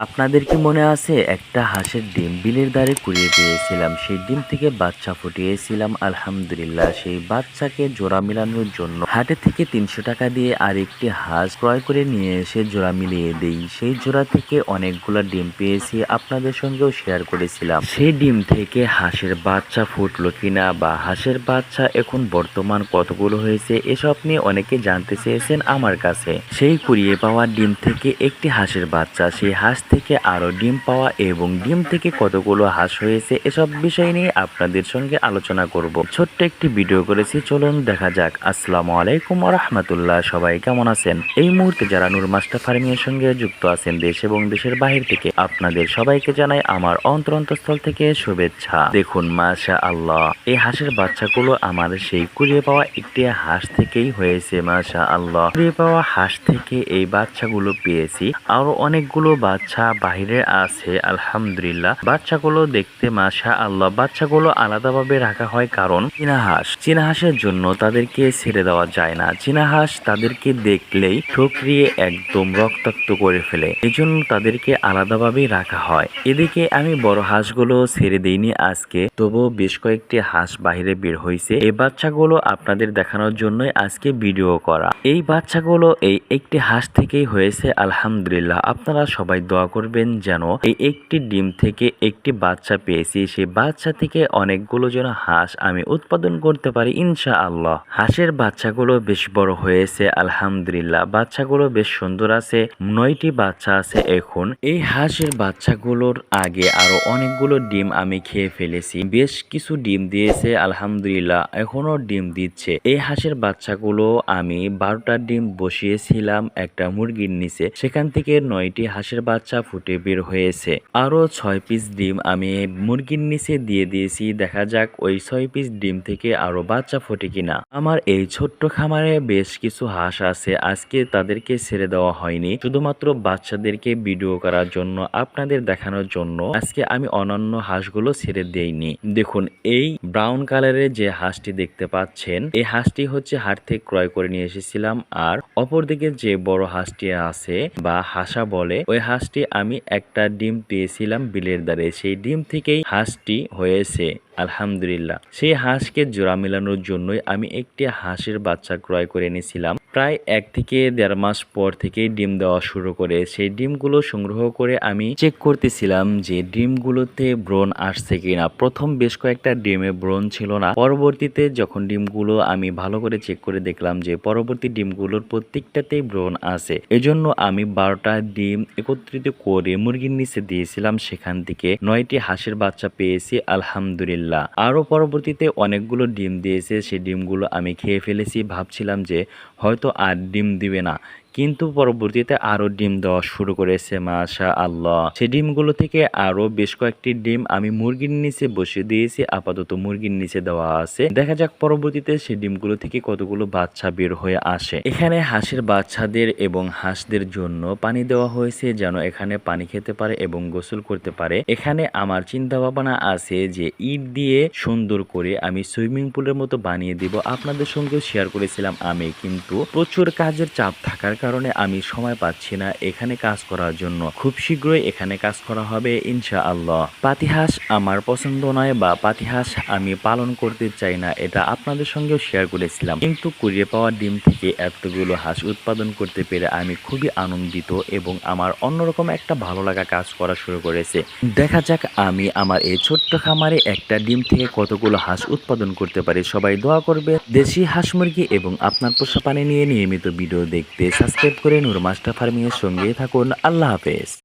আপনাদের কি মনে আছে, একটা হাঁসের ডিম বিলের দ্বারে কুড়িয়ে পেয়েছিলাম সেই ডিম থেকে বাচ্চা ফুটিয়েছিলাম, আলহামদুলিল্লাহ, সেই বাচ্চাকে জোড়া মেলানোর জন্য। হাটে থেকে তিনশো টাকা দিয়ে আরেকটি হাঁস ক্রয় করে নিয়ে এসে জোড়া মিলিয়ে দেই। সেই জোড়া থেকে অনেকগুলো ডিম পেয়েছি, আপনাদের সঙ্গেও শেয়ার করেছিলাম। সেই ডিম থেকে হাঁসের বাচ্চা ফুটলো কিনা বা হাঁসের বাচ্চা এখন বর্তমান কতগুলো হয়েছে, এসব নিয়ে অনেকে জানতে চেয়েছেন আমার কাছে। সেই কুড়িয়ে পাওয়া ডিম থেকে একটি হাঁসের বাচ্চা, সেই হাঁস থেকে আরও ডিম পাওয়া এবং ডিম থেকে কতগুলো হাঁস হয়েছে এসব বিষয় নিয়ে আপনাদের সঙ্গে আলোচনা করব। ছোট্ট একটি ভিডিও করেছি, চলুন দেখা যাক। আসসালামু আলাইকুম রহমতুল্লাহ, সবাই কেমন আছেন? এই মুহূর্তে যারা নূর মাস্টার ফার্মিং এর সঙ্গে যুক্ত আছেন দেশ এবং দেশের বাহির থেকে, আপনাদের সবাইকে জানাই আমার অন্তরন্তস্থল থেকে শুভেচ্ছা। দেখুন মাশা আল্লাহ এই হাঁসের বাচ্চাগুলো আমার সেই কুড়িয়ে পাওয়া একটি হাঁস থেকেই হয়েছে মাশা আল্লাহ কুড়িয়ে পাওয়া হাঁস থেকে এই বাচ্চাগুলো পেয়েছি। আরও অনেকগুলো বাচ্চা বাহিরে আছে, আলহামদুলিল্লাহ। বাচ্চাগুলো দেখতে মাশা আল্লাহ। বাচ্চাগুলো আলাদাভাবে রাখা হয় কারণ চীনা হাঁস। চীনা হাঁসের জন্য তাদেরকে ছেড়ে দেওয়া যায় না। চীনা হাঁস তাদেরকে দেখলেই ঠকরিয়ে একদম রক্তাক্ত করে ফেলে। এজন্য তাদেরকে আলাদাভাবেই রাখা হয়। এদিকে আমি বড় হাঁসগুলো ছেড়ে দিইনি আজকে। তবুও বেশ কয়েকটি হাঁস বাহিরে বের হয়েছে এই বাচ্চাগুলো আপনাদের দেখানোর জন্যই আজকে ভিডিও করা। এই বাচ্চাগুলো এই একটি হাঁস থেকেই হয়েছে, আলহামদুলিল্লাহ। আপনারা সবাই দোয়া করবেন যেন এই একটি ডিম থেকে একটি বাচ্চা পেয়েছি। সেই বাচ্চা থেকে অনেকগুলো যেন হাঁস আমি উৎপাদন করতে পারি ইনশা আল্লাহ হাঁসের বাচ্চাগুলো বেশ বড় হয়েছে, আলহামদুলিল্লাহ। বাচ্চাগুলো বেশ সুন্দর আছে, নয়টি বাচ্চা আছে এখন। এই হাঁসের বাচ্চাগুলোর আগে আরও অনেকগুলো ডিম আমি খেয়ে ফেলেছি। বেশ কিছু ডিম দিয়েছে, আলহামদুলিল্লাহ, এখনও ডিম দিচ্ছে। এই হাঁসের বাচ্চাগুলো আমি বারোটা ডিম বসিয়েছিলাম একটা মুরগির নিচে। সেখান থেকে নয়টি হাঁসের বাচ্চা ফুটে বের হয়েছে। আরও ছয় পিস ডিম আমি মুরগির নিচে দিয়ে দিয়েছি, দেখা যাক ওই ছয় পিস ডিম থেকে আরও বাচ্চা ফোটে কিনা। আমার এই ছোট্ট খামারে বেশ কিছু হাঁস আছে, আজকে তাদেরকে ছেড়ে দেওয়া হয়নি। শুধুমাত্র বাচ্চাদেরকে ভিডিও করার জন্য, আপনাদের দেখানোর জন্য। আজকে আমি অনন্য হাঁসগুলো ছেড়ে দেইনি। দেখুন, এই ব্রাউন কালারের যে হাঁসটি দেখতে পাচ্ছেন, এই হাঁসটি হচ্ছে হাট থেকে ক্রয় করে নিয়ে এসেছিলাম। আর অপরদিকে যে বড় হাঁসটি আছে, বা হাসা বলে, ওই হাঁসটি আমি একটা ডিম পেয়েছিলাম বিলের দ্বারে। সেই ডিম থেকেই হাঁসটি হয়েছে। আলহামদুলিল্লাহ। সেই হাঁসকে জোড়া মেলানোর জন্যই আমি একটি হাঁসের বাচ্চা ক্রয় করে এনেছিলাম। প্রায় এক থেকে দেড় মাস পর থেকেই ডিম দেওয়া শুরু করে। সেই ডিমগুলো সংগ্রহ করে আমি চেক করতেছিলাম যে ডিমগুলোতে ব্রণ আসছে কিনা। প্রথম বেশ কয়েকটা ডিমে ব্রণ ছিল না। পরবর্তীতে যখন ডিমগুলো আমি ভালো করে চেক করে দেখলাম যে পরবর্তী ডিমগুলোর প্রত্যেকটাতেই ব্রণ আছে, এজন্য আমি বারোটা ডিম একত্রিত করে মুরগির নিচে দিয়েছিলাম সেখান থেকে। নয়টি হাঁসের বাচ্চা পেয়েছি, আলহামদুলিল্লাহ। আরও পরবর্তীতে অনেকগুলো ডিম দিয়েছে সেই ডিমগুলো আমি খেয়ে ফেলেছি। ভাবছিলাম যে হয়তো আর ডিম দিবে না। কিন্তু পরবর্তীতে আরও ডিম দেওয়া শুরু করেছে মাশা আল্লাহ সেই ডিমগুলো থেকে আরও বেশ কয়েকটি ডিম আমি মুরগির নিচে বসে দিয়েছি, আপাতত মুরগির নিচে দেওয়া আছে। দেখা যাক পরবর্তীতে সেই ডিমগুলো থেকে কতগুলো বাচ্চা বের হয়ে আসে। এখানে হাঁসের বাচ্চাদের এবং হাঁসদের জন্য পানি দেওয়া হয়েছে, যেন এখানে পানি খেতে পারে এবং গোসল করতে পারে। এখানে আমার চিন্তা ভাবনা আছে যে ইট দিয়ে সুন্দর করে আমি সুইমিং পুলের মতো বানিয়ে দিব। আপনাদের সঙ্গেও শেয়ার করেছিলাম আমি, কিন্তু প্রচুর কাজের চাপ থাকার কারণে আমি সময় পাচ্ছি না এখানে কাজ করার জন্য। খুব শীঘ্রই এখানে কাজ করা হবে ইনশা আল্লাহ পাতিহাঁস আমার পছন্দ নয় বা পাতিহাঁস আমি পালন করতে চাই না, এটা আপনাদের সঙ্গেও শেয়ার করেছিলাম। কিন্তু কুড়িয়ে পাওয়া ডিম থেকে এতগুলো হাঁস উৎপাদন করতে পেরে আমি খুবই আনন্দিত এবং আমার অন্যরকম একটা ভালো লাগা কাজ করা শুরু করেছে। দেখা যাক আমি আমার এই ছোট্ট খামারে একটা ডিম থেকে কতগুলো হাঁস উৎপাদন করতে পারি, সবাই দোয়া করবে। দেশি হাঁস মুরগি এবং আপনার পোষা পানি নিয়ে নিয়মিত ভিডিও দেখতে সাবস্ক্রাইব করে নূর মাস্টার ফার্মিংয়ের সঙ্গে থাকুন। আল্লাহ হাফেজ।